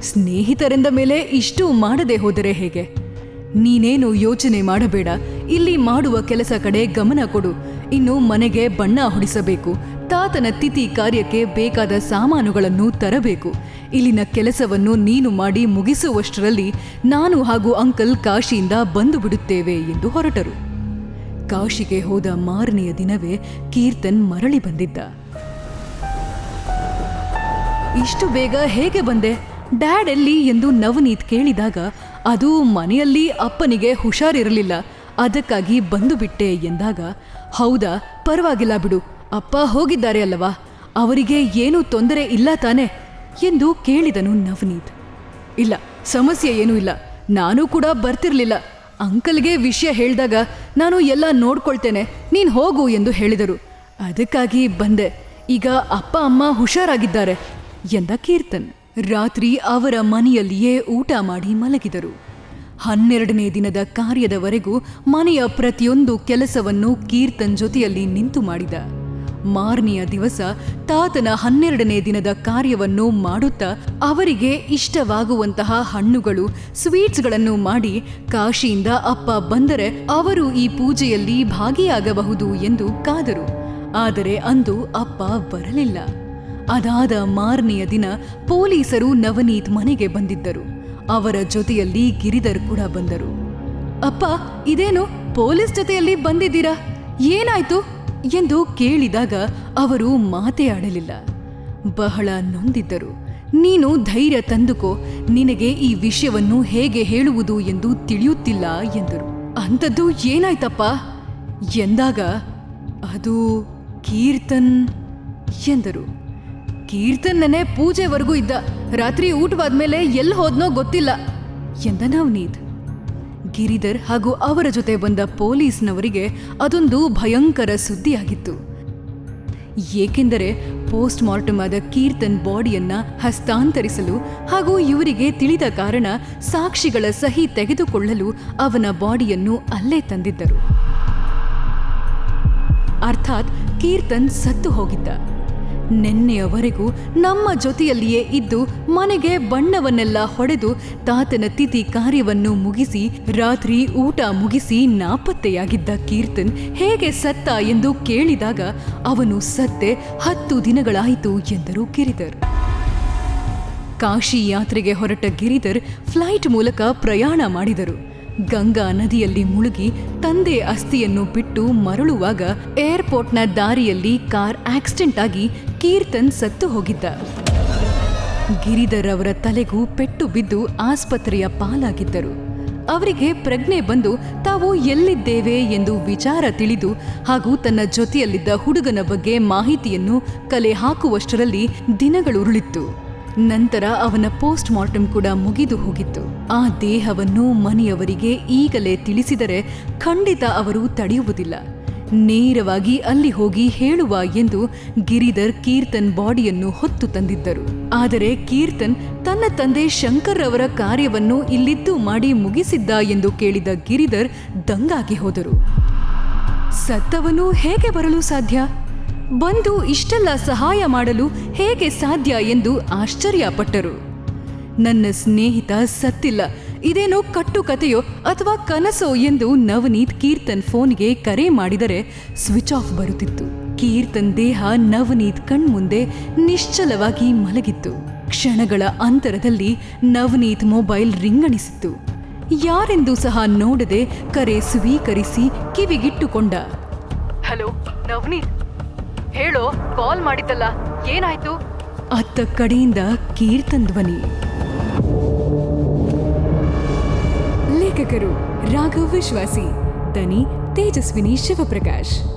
ಸ್ನೇಹಿತರೆಂದ ಮೇಲೆ ಇಷ್ಟು ಮಾಡದೆ ಹೋದರೆ ಹೇಗೆ? ನೀನೇನು ಯೋಚನೆ ಮಾಡಬೇಡ. ಇಲ್ಲಿ ಮಾಡುವ ಕೆಲಸ ಕಡೆ ಗಮನ ಕೊಡು. ಇನ್ನು ಮನೆಗೆ ಬಣ್ಣ ಹೊಡಿಸಬೇಕು. ತಾತನ ತಿಥಿ ಕಾರ್ಯಕ್ಕೆ ಬೇಕಾದ ಸಾಮಾನುಗಳನ್ನು ತರಬೇಕು. ಇಲ್ಲಿನ ಕೆಲಸವನ್ನು ನೀನು ಮಾಡಿ ಮುಗಿಸುವಷ್ಟರಲ್ಲಿ ನಾನು ಹಾಗೂ ಅಂಕಲ್ ಕಾಶಿಯಿಂದ ಬಂದು ಬಿಡುತ್ತೇವೆ ಎಂದು ಹೊರಟರು. ಕಾಶಿಗೆ ಹೋದ ಮಾರನೆಯ ದಿನವೇ ಕೀರ್ತನ್ ಮರಳಿ ಬಂದಿದ್ದ. ಇಷ್ಟು ಬೇಗ ಹೇಗೆ ಬಂದೆ? ಡ್ಯಾಡ್ ಎಲ್ಲಿ ಎಂದು ನವನೀತ್ ಕೇಳಿದಾಗ ಅದು ಮನೆಯಲ್ಲಿ ಅಪ್ಪನಿಗೆ ಹುಷಾರಿರಲಿಲ್ಲ. ಅದಕ್ಕಾಗಿ ಬಂದು ಬಿಟ್ಟೆ ಎಂದಾಗ, ಹೌದಾ, ಪರವಾಗಿಲ್ಲ ಬಿಡು. ಅಪ್ಪ ಹೋಗಿದ್ದಾರೆ ಅಲ್ಲವಾ? ಅವರಿಗೆ ಏನೂ ತೊಂದರೆ ಇಲ್ಲ ತಾನೆ? ಎಂದು ಕೇಳಿದನು ನವನೀತ್. ಇಲ್ಲ, ಸಮಸ್ಯೆ ಏನೂ ಇಲ್ಲ. ನಾನು ಕೂಡ ಬರ್ತಿರ್ಲಿಲ್ಲ. ಅಂಕಲ್ಗೆ ವಿಷಯ ಹೇಳಿದಾಗ ನಾನು ಎಲ್ಲ ನೋಡ್ಕೊಳ್ತೇನೆ. ನೀನು ಹೋಗು ಎಂದು ಹೇಳಿದರು. ಅದಕ್ಕಾಗಿ ಬಂದೆ. ಈಗ ಅಪ್ಪ, ಅಮ್ಮ ಹುಷಾರಾಗಿದ್ದಾರೆ ಎಂದ ಕೀರ್ತನ್. ರಾತ್ರಿ ಅವರ ಮನೆಯಲ್ಲಿಯೇ ಊಟ ಮಾಡಿ ಮಲಗಿದರು. ಹನ್ನೆರಡನೇ ದಿನದ ಕಾರ್ಯದವರೆಗೂ ಮನೆಯ ಪ್ರತಿಯೊಂದು ಕೆಲಸವನ್ನು ಕೀರ್ತನ್ ಜೊತೆಯಲ್ಲಿ ನಿಂತು ಮಾಡಿದ. ಮಾರ್ನಿಯ ದಿವಸ ತಾತನ ಹನ್ನೆರಡನೇ ದಿನದ ಕಾರ್ಯವನ್ನು ಮಾಡುತ್ತಾ ಅವರಿಗೆ ಇಷ್ಟವಾಗುವಂತಹ ಹಣ್ಣುಗಳು, ಸ್ವೀಟ್ಸ್ಗಳನ್ನು ಮಾಡಿ ಕಾಶಿಯಿಂದ ಅಪ್ಪ ಬಂದರೆ ಅವರು ಈ ಪೂಜೆಯಲ್ಲಿ ಭಾಗಿಯಾಗಬಹುದು ಎಂದು ಕಾದರು. ಆದರೆ ಅಂದು ಅಪ್ಪ ಬರಲಿಲ್ಲ. ಅದಾದ ಮಾರನೆಯ ದಿನ ಪೊಲೀಸರು ನವನೀತ್ ಮನೆಗೆ ಬಂದಿದ್ದರು. ಅವರ ಜೊತೆಯಲ್ಲಿ ಗಿರಿಧರ್ ಕೂಡ ಬಂದರು. ಅಪ್ಪ, ಇದೇನು ಪೊಲೀಸ್ ಜೊತೆಯಲ್ಲಿ ಬಂದಿದ್ದೀರಾ? ಏನಾಯ್ತು? ಎಂದು ಕೇಳಿದಾಗ ಅವರು ಮಾತೇ ಆಡಲಿಲ್ಲ ಬಹಳ ನೊಂದಿದ್ದರು. ನೀನು ಧೈರ್ಯ ತಂದುಕೋ, ನಿನಗೆ ಈ ವಿಷಯವನ್ನು ಹೇಗೆ ಹೇಳುವುದು ಎಂದು ತಿಳಿಯುತ್ತಿಲ್ಲ ಎಂದರು. ಅಂಥದ್ದು ಏನಾಯ್ತಪ್ಪ? ಎಂದಾಗ, ಅದು ಕೀರ್ತನ್ ಎಂದರು. ಕೀರ್ತನ್ನನೇ ಪೂಜೆವರೆಗೂ ಇದ್ದ. ರಾತ್ರಿ ಊಟವಾದ್ಮೇಲೆ ಎಲ್ಲಿ ಹೋದ್ನೋ ಗೊತ್ತಿಲ್ಲ. ಎಂದ ನವನೀತ್ ಗಿರಿಧರ್ ಹಾಗೂ ಅವರ ಜೊತೆ ಬಂದ ಪೊಲೀಸ್ನವರಿಗೆ ಅದೊಂದು ಭಯಂಕರ ಸುದ್ದಿಯಾಗಿತ್ತು. ಏಕೆಂದರೆ ಪೋಸ್ಟ್ ಮಾರ್ಟಮ್ ಆದ ಕೀರ್ತನ್ ಬಾಡಿಯನ್ನ ಹಸ್ತಾಂತರಿಸಲು ಹಾಗೂ ಇವರಿಗೆ ತಿಳಿದ ಕಾರಣ ಸಾಕ್ಷಿಗಳ ಸಹಿ ತೆಗೆದುಕೊಳ್ಳಲು ಅವನ ಬಾಡಿಯನ್ನು ಅಲ್ಲೇ ತಂದಿದ್ದರು. ಅರ್ಥಾತ್ ಕೀರ್ತನ್ ಸತ್ತು ಹೋಗಿದ್ದ. ನಿನ್ನೆಯವರೆಗೂ ನಮ್ಮ ಜೊತೆಯಲ್ಲಿಯೇ ಇದ್ದು ಮನೆಗೆ ಬಣ್ಣವನ್ನೆಲ್ಲ ಹೊಡೆದು ತಾತನ ತಿಥಿ ಕಾರ್ಯವನ್ನು ಮುಗಿಸಿ ರಾತ್ರಿ ಊಟ ಮುಗಿಸಿ ನಾಪತ್ತೆಯಾಗಿದ್ದ ಕೀರ್ತನ್ ಹೇಗೆ ಸತ್ತ ಎಂದು ಕೇಳಿದಾಗ ಅವನು ಸತ್ತೆ ಹತ್ತು ದಿನಗಳಾಯಿತು ಎಂದರು ಗಿರಿಧರ್. ಕಾಶಿ ಯಾತ್ರೆಗೆ ಹೊರಟ ಗಿರಿಧರ್ ಫ್ಲೈಟ್ ಮೂಲಕ ಪ್ರಯಾಣ ಮಾಡಿದರು. ಗಂಗಾ ನದಿಯಲ್ಲಿ ಮುಳುಗಿ ತಂದೆ ಅಸ್ಥಿಯನ್ನು ಬಿಟ್ಟು ಮರಳುವಾಗ ಏರ್ಪೋರ್ಟ್ನ ದಾರಿಯಲ್ಲಿ ಕಾರ್ ಆಕ್ಸಿಡೆಂಟ್ ಆಗಿ ಕೀರ್ತನ್ ಸತ್ತು ಹೋಗಿದ್ದ. ಗಿರಿಧರ್ ಅವರ ತಲೆಗೂ ಪೆಟ್ಟು ಬಿದ್ದು ಆಸ್ಪತ್ರೆಯ ಪಾಲಾಗಿದ್ದರು. ಅವರಿಗೆ ಪ್ರಜ್ಞೆ ಬಂದು ತಾವು ಎಲ್ಲಿದ್ದೇವೆ ಎಂದು ವಿಚಾರ ತಿಳಿದು ಹಾಗೂ ತನ್ನ ಜೊತೆಯಲ್ಲಿದ್ದ ಹುಡುಗನ ಬಗ್ಗೆ ಮಾಹಿತಿಯನ್ನು ಕಲೆ ಹಾಕುವಷ್ಟರಲ್ಲಿ ದಿನಗಳುರುಳಿತ್ತು. ನಂತರ ಅವನ ಪೋಸ್ಟ್ ಮಾರ್ಟಮ್ ಕೂಡ ಮುಗಿದು ಹೋಗಿತ್ತು. ಆ ದೇಹವನ್ನು ಮನೆಯವರಿಗೆ ಈಗಲೇ ತಿಳಿಸಿದರೆ ಖಂಡಿತ ಅವರು ತಡೆಯುವುದಿಲ್ಲ. ನೇರವಾಗಿ ಅಲ್ಲಿ ಹೋಗಿ ಹೇಳುವ ಎಂದು ಗಿರಿಧರ್ ಕೀರ್ತನ್ ಬಾಡಿಯನ್ನು ಹೊತ್ತು ತಂದಿದ್ದರು. ಆದರೆ ಕೀರ್ತನ್ ತನ್ನ ತಂದೆ ಶಂಕರ್ ಅವರ ಕಾರ್ಯವನ್ನು ಇಲ್ಲಿದ್ದು ಮಾಡಿ ಮುಗಿಸಿದ್ದ ಎಂದು ಕೇಳಿದ ಗಿರಿಧರ್ ದಂಗಾಗಿ ಹೋದರು. ಸತ್ತವನು ಹೇಗೆ ಬರಲು ಸಾಧ್ಯ? ಬಂದು ಇಷ್ಟೆಲ್ಲ ಸಹಾಯ ಮಾಡಲು ಹೇಗೆ ಸಾಧ್ಯ ಎಂದು ಆಶ್ಚರ್ಯಪಟ್ಟರು. ನನ್ನ ಸ್ನೇಹಿತ ಸತ್ತಿಲ್ಲ. ಇದೇನೋ ಕಟ್ಟುಕತೆಯೋ ಅಥವಾ ಕನಸೋ ಎಂದು ನವನೀತ್ ಕೀರ್ತನ್ ಫೋನ್ಗೆ ಕರೆ ಮಾಡಿದರೆ ಸ್ವಿಚ್ ಆಫ್ ಬರುತ್ತಿತ್ತು. ಕೀರ್ತನ್ ದೇಹ ನವನೀತ್ ಕಣ್ಮುಂದೆ ನಿಶ್ಚಲವಾಗಿ ಮಲಗಿತ್ತು. ಕ್ಷಣಗಳ ಅಂತರದಲ್ಲಿ ನವನೀತ್ ಮೊಬೈಲ್ ರಿಂಗಣಿಸಿತ್ತು. ಯಾರೆಂದು ಸಹ ನೋಡದೆ ಕರೆ ಸ್ವೀಕರಿಸಿ ಕಿವಿಗಿಟ್ಟುಕೊಂಡ. ಹಲೋ, ನವನೀತ್? ಹೇಳೋ ಕಾಲ್ ಮಾಡಿದ್ದಲ್ಲ. ಏನಾಯ್ತು? ಅತ್ತ ಕಡೆಯಿಂದ ಕೀರ್ತನ್ ಧ್ವನಿ. ಲೇಖಕರು ರಾಘವ್ ವಿಶ್ವಾಸಿ ದನಿ ತೇಜಸ್ವಿನಿ ಶಿವಪ್ರಕಾಶ್.